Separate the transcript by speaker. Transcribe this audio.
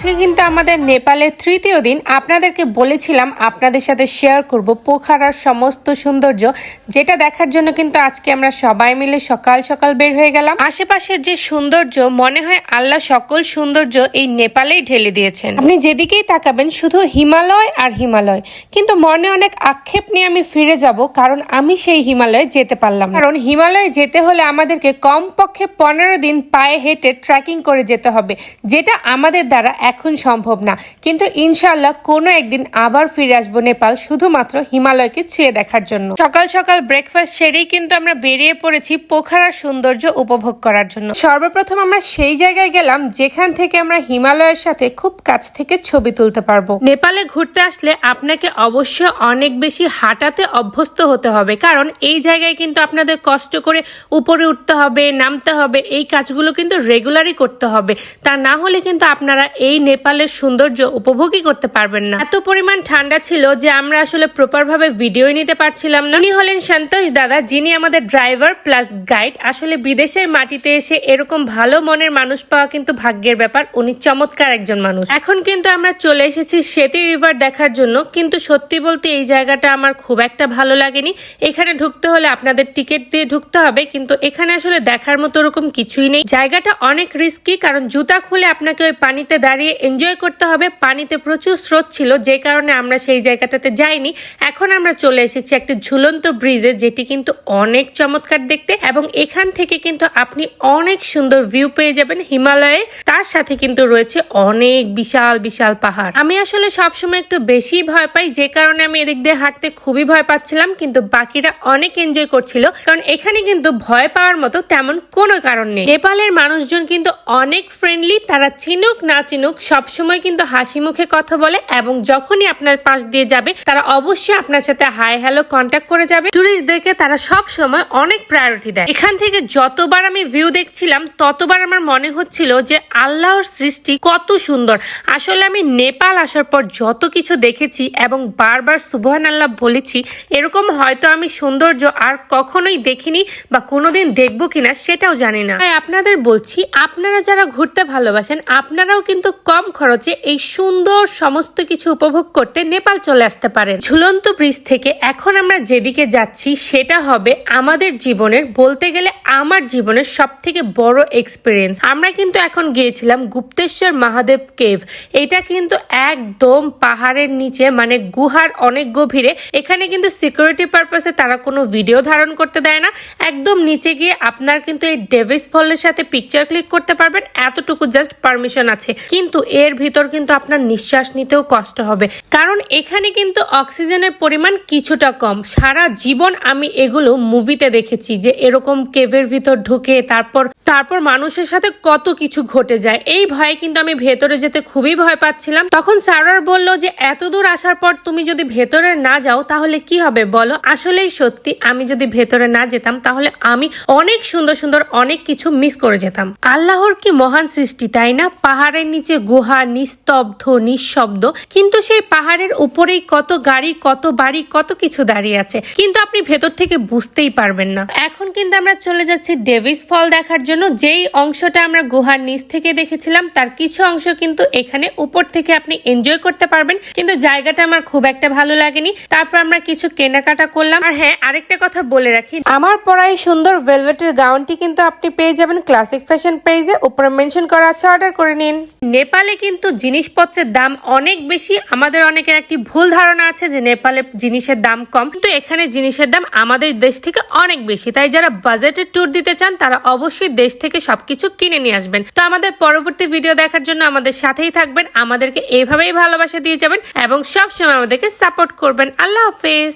Speaker 1: আজকে কিন্তু আমাদের নেপালের তৃতীয় দিন। আপনাদেরকে বলেছিলাম আপনাদের সাথে শেয়ার করব পোখারার সমস্ত সৌন্দর্য, যেটা দেখার জন্য কিন্তু আজকে আমরা সবাই মিলে সকাল সকাল বের হয়ে গেলাম। আশেপাশের যে সৌন্দর্য, মনে হয় আল্লাহ সকল সৌন্দর্য এই নেপালেই ঢেলে দিয়েছেন। আপনি যেদিকেই তাকাবেন, শুধু হিমালয় আর হিমালয়। কিন্তু মনে অনেক আক্ষেপ নিয়ে আমি ফিরে যাব, কারণ আমি সেই হিমালয়ে যেতে পারলাম কারণ হিমালয়ে যেতে হলে আমাদেরকে কমপক্ষে পনেরো দিন পায়ে হেঁটে ট্রেকিং করে যেতে হবে, যেটা আমাদের দ্বারা এখন সম্ভব না। কিন্তু ইনশাল্লাহ কোনো একদিন আবার ফিরে আসব নেপাল শুধুমাত্র হিমালয়কে ছুঁয়ে দেখার জন্য। সকাল সকাল ব্রেকফাস্ট সেরেই কিন্তু আমরা বেরিয়ে পড়েছি পোখারার সৌন্দর্য উপভোগ করার জন্য। সর্বপ্রথম আমরা সেই জায়গায় গেলাম যেখান থেকে আমরা হিমালয়ের সাথে খুব কাছ থেকে ছবি তুলতে পারব। নেপালে ঘুরতে আসলে আপনাকে অবশ্যই অনেক বেশি হাঁটাতে অভ্যস্ত হতে হবে। কারণ এই জায়গায় কিন্তু আপনাদের কষ্ট করে উপরে উঠতে হবে, নামতে হবে, এই কাজগুলো কিন্তু রেগুলারই করতে হবে। তা না হলে কিন্তু আপনারা এই নেপালের সৌন্দর্য উপভোগই করতে পারবেন না। এত পরিমাণ ঠান্ডা ছিল যে আমরা আসলে প্রপার ভাবে ভিডিও নিতে পারছিলাম না। উনি হলেন সন্তোষ দাদা, যিনি আমাদের ড্রাইভার প্লাস গাইড আসলে বিদেশের মাটিতে এসে এরকম ভালো মনের মানুষ পাওয়া কিন্তু ভাগ্যের ব্যাপার। উনি চমৎকার একজন মানুষ। এখন কিন্তু আমরা চলে এসেছি সেতি রিভার দেখার জন্য। কিন্তু সত্যি বলতে এই জায়গাটা আমার খুব একটা ভালো লাগেনি। এখানে ঢুকতে হলে আপনাদের টিকিট দিয়ে ঢুকতে হবে। কিন্তু এখানে আসলে দেখার মতো ওরকম কিছুই নেই। জায়গাটা অনেক রিস্কি কারণ জুতা খুলে আপনাকে ওই পানিতে দাঁড়িয়ে এনজয় করতে হবে। পানিতে প্রচুর স্রোত ছিল, যে কারণে আমরা সেই জায়গাটাতে যাইনি। এখন আমরা চলে এসেছি একটা ঝুলন্ত ব্রিজে, যেটি কিন্তু অনেক চমৎকার দেখতে এবং এখান থেকে কিন্তু আপনি অনেক সুন্দর ভিউ পেয়ে যাবেন হিমালয়ে। তার সাথে কিন্তু রয়েছে অনেক বিশাল বিশাল পাহাড়। আমি আসলে সবসময় একটু বেশি ভয় পাই, যে কারণে আমি এদিক দিয়ে হাঁটতে খুবই ভয় পাচ্ছিলাম, কিন্তু বাকিরা অনেক এনজয় করছিল। কারণ এখানে কিন্তু ভয় পাওয়ার মতো তেমন কোনো কারণ নেই। নেপালের মানুষজন কিন্তু অনেক ফ্রেন্ডলি তারা চিনুক না চিনুক সবসময় কিন্তু হাসি মুখে কথা বলে এবং যখনই আপনার পাশ দিয়ে যাবে, তারা অবশ্যই আপনার সাথে হাই হ্যালো কন্ট্যাক্ট করে যাবে। টুরিস্টদেরকে তারা সব সময় অনেক প্রায়োরিটি দেয়। এখান থেকে যতবার আমি ভিউ দেখছিলাম, ততবার আমার মনে হচ্ছিল যে আল্লাহর সৃষ্টি কত সুন্দর। আসলে আমি নেপাল আসার পর যত কিছু দেখেছি এবং বারবার সুবহান আল্লাহ বলেছি, এরকম হয়তো আমি সৌন্দর্য আর কখনোই দেখিনি বা কোনোদিন দেখব কিনা সেটাও জানি না। তাই আপনাদের বলছি, আপনারা যারা ঘুরতে ভালোবাসেন, আপনারাও কিন্তু কম খরচে এই সুন্দর সমস্ত কিছু উপভোগ করতে নেপাল চলে আসতে পারেন। ঝুলন্ত ব্রিজ থেকে এখন আমরা যেদিকে যাচ্ছি, সেটা হবে আমাদের জীবনের, বলতে গেলে আমার জীবনের সব থেকে বড় এক্সপিরিয়েন্স আমরা কিন্তু এখন গিয়েছিলাম গুপ্তেশ্বর মহাদেব কেভ এটা কিন্তু একদম পাহাড়ের নিচে মানে গুহার অনেক গভীরে। এখানে কিন্তু সিকিউরিটি পারপাসে তারা কোনো ভিডিও ধারণ করতে দেয় না। একদম নিচে গিয়ে আপনার কিন্তু এই ডেভিস ফলের সাথে পিকচার ক্লিক করতে পারবেন। এতটুকু জাস্ট পারমিশন আছে। কিন্তু এর ভিতর কিন্তু আপনার নিঃশ্বাস নিতেও কষ্ট হবে। কারণ এখানে কিন্তু অক্সিজেনের পরিমাণ কিছুটা কম। সারা জীবন আমি এগুলো মুভিতে দেখেছি যে এরকম কেভের ভিতর ঢুকে তারপর তারপর মানুষের সাথে কত কিছু ঘটে যায়। এই ভয়ে কিন্তু আমি ভেতরে যেতে খুবই ভয় পাচ্ছিলাম। তখন সারার বলল যে, এত দূর আসার পর তুমি যদি ভেতরে না যাও, তাহলে কি হবে বলো? আসলেই সত্যি, আমি যদি ভেতরে না যেতাম, তাহলে আমি অনেক সুন্দর সুন্দর অনেক কিছু মিস করে যেতাম। আল্লাহর কি মহান সৃষ্টি, তাই না? পাহাড়ের নিচে গুহা, নিস্তব্ধ, নিঃশব্দ। কিন্তু সেই পাহাড়ের উপরেই কত গাড়ি, কত বাড়ি, কত কিছু দাঁড়িয়ে আছে। কিন্তু আপনি ভেতর থেকে বুঝতেই পারবেন না। এখন কিন্তু আমরা চলে যাচ্ছি ডেভিস ফল দেখার জন্য। যেই অংশটা আমরা গুহার নিচ থেকে দেখেছিলাম, তার কিছু অংশ কিন্তু এখানে উপর থেকে আপনি এনজয় করতে পারবেন। কিন্তু জায়গাটা আমার খুব একটা ভালো লাগেনি। তারপর আমরা কিছু কেনাকাটা করলাম। আর হ্যাঁ আরেকটা কথা বলে রাখি। আমার পরা সুন্দর ভেলভেটের গাউনটি কিন্তু আপনি পেয়ে যাবেন ক্লাসিক ফ্যাশন পেজে উপরে মেনশন করা আছে অর্ডার করে নিন। নেপালে কিন্তু জিনিসপত্রের দাম অনেক বেশি। আমাদের অনেকের একটি ভুল ধারণা আছে যে নেপালে জিনিসের দাম কম। কিন্তু এখানে জিনিসের দাম আমাদের দেশ থেকে অনেক বেশি। তাই যারা বাজেটের ট্যুর দিতে চান, তারা অবশ্যই দেশ থেকে সবকিছু কিনে নিয়ে আসবেন। তো আমাদের পরবর্তী ভিডিও দেখার জন্য আমাদের সাথেই থাকবেন। আমাদেরকে এইভাবেই ভালোবাসা দিয়ে যাবেন এবং সবসময় আমাদেরকে সাপোর্ট করবেন। আল্লাহ হাফেজ।